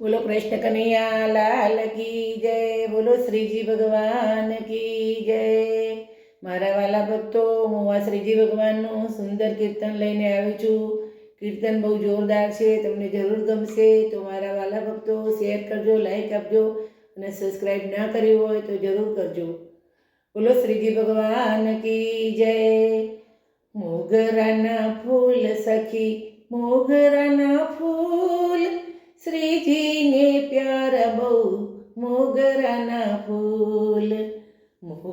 બોલો કૃષ્ણ કનૈયા લાલ કી જય, બોલો શ્રીજી ભગવાન કી જય. મારા વાલા ભક્તો, હું આ શ્રીજી ભગવાનનું સુંદર કીર્તન લઈને આવી છું. કીર્તન બહુ જોરદાર છે, તમને જરૂર ગમશે. તો મારા વાલા ભક્તો, શેર કરજો લાઈક આપજો અને સબસ્ક્રાઈબ ના કર્યું હોય તો જરૂર કરજો. બોલો શ્રીજી ભગવાન કી જય. મોગરાના ફૂલ સખી, મોગરાના ફૂલ. શ્રીજીને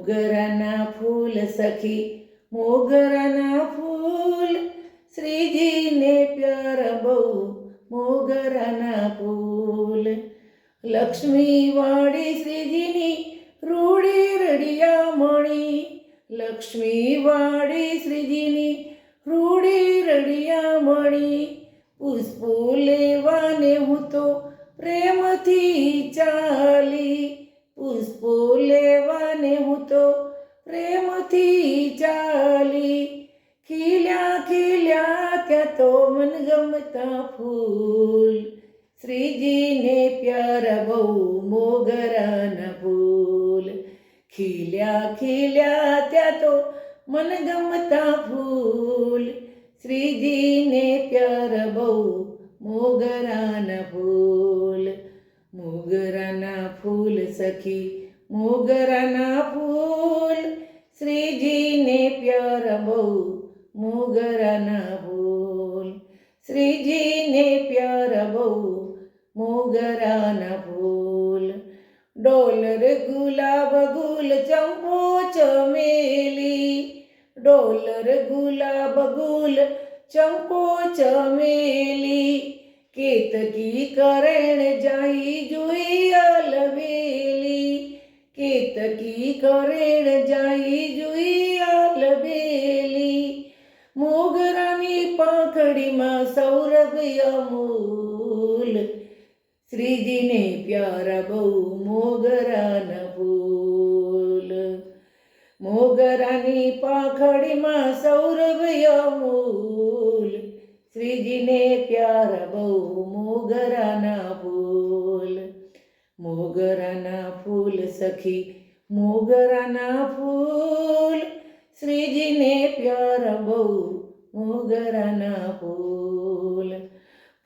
મોગરાના ફૂલ સખી, મોગરાના ફૂલ. શ્રીજીને પ્યાર બહુ મોગરાના ફૂલ. લક્ષ્મી વાળી શ્રીજીની રૂડી રડિયા મણી. લક્ષ્મી વાળી શ્રીજીની રૂડી રડિયા મણી. પુષ્પો લેવાને હું તો પ્રેમથી ચાલી. પુષ્પો લેવાને હું તો પ્રેમથી ચાલી. ખીલ્યા ખીલ્યા ત્યાં તો મનગમતા ફૂલ. શ્રીજીને પ્યારા બહુ મોગરાના ફૂલ. ખીલ્યા ખીલ્યા ત્યાં તો મનગમતા ફૂલ. શ્રીજીને પ્યારા બહુ મોગરાના ફૂલ. મોગરાના ફૂલ સખી, મોગરાના ફૂલ. શ્રીજીને પ્યાર બહુ, મોગરાના ફૂલ. શ્રીજીને પ્યાર બહુ, મોગરાના ફૂલ. ડોલર ગુલાબ ગુલ ચંપો ચમેલી. ડોલર ગુલાબ ગુલ ચંપો ચમેલી. કેતકી કરણ જાઈ જોઈ અલબેલી કેતકી કરણ જાઈ જોઈ અલબેલી મોગરાની પાંખડીમાં સૌરભ અમૂલ. શ્રીજીને પ્યારા બહુ મોગરાના ફૂલ. મોગરાની પાંખડીમાં સૌરભ અમૂલ. શ્રીજીને પ્યાર બહુ મોગરાના ફૂલ. મોગરાના ફૂલ સખી, મોગરાના ફૂલ. શ્રીજીને પ્યાર બહુ મોગરાના ફૂલ.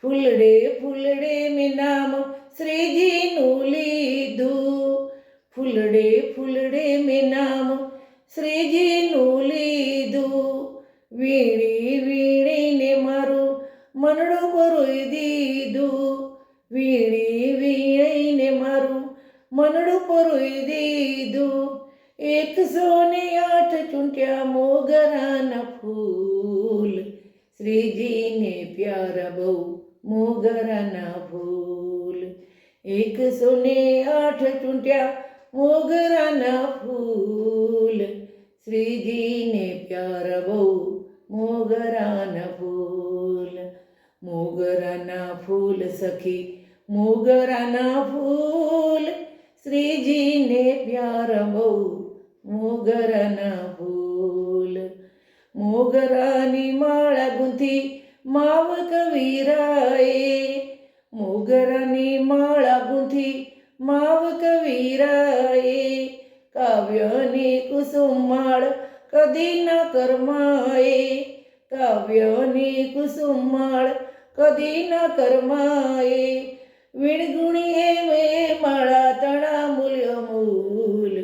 ફૂલડે ફૂલડે મેં નામ શ્રીજીનું લીધું. ફૂલડે ફૂલડે મેં નામ શ્રીજીનું લીધું. વીણી વીણી મનડું પરોઈ દીધું. વીણી વીણીને મારું મનડું પરોઈ દીધું. એકસો ને આઠ ચૂંટ્યા મોગરાના ફૂલ. શ્રીજીને પ્યારા બહુ મોગરાના ફૂલ. એકસો ને આઠ ચૂંટ્યા મોગરાના ફૂલ. શ્રીજીને પ્યારા બહુ મોગરાના ફૂલ. મોગરાના ફૂલ સખી મોગરાના ફૂલ શ્રીજીને પ્યારા બહુ મોગરાના ફૂલ મોગરાની માળા ગુંથી માવ કવિરાએ મોગરાની માળા ગુંથી માવ કવિરાએ કાવ્યની કુસુમાળ કદી ન કરમાએ કાવ્યની કુસુમાળ કદી ન કરમાએ. વીણગુણીએ મેં માળા તણા મૂલ્ય મૂલ.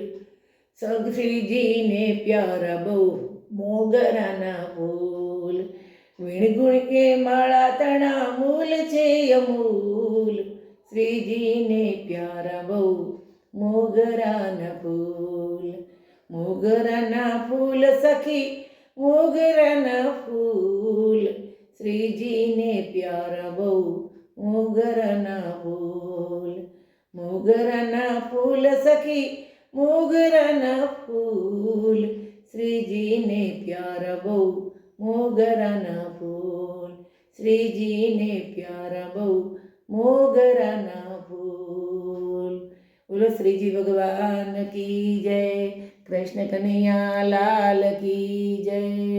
સગશ્રીજીને પ્યારા બહુ મોગરાના ફૂલ. વીણગુણીએ માળા તણા મૂલ છે અમૂલ. શ્રીજીને પ્યારા બહુ મોગરાના ફૂલ. મોગરાના ફૂલ સખી મોગરાના ફૂલ. શ્રીજીને પ્યારા બહુ મોગરાના ફૂલ. મોગરાના ફૂલ સખી, મોગરાના ફૂલ. શ્રીજીને પ્યાર બહુ મોગરાના ફૂલ. શ્રીજીને પ્યારા બહુ મોગરાના ફૂલ. બોલો શ્રીજી ભગવાન કી જય, કૃષ્ણ કનૈયા લાલ કી જય.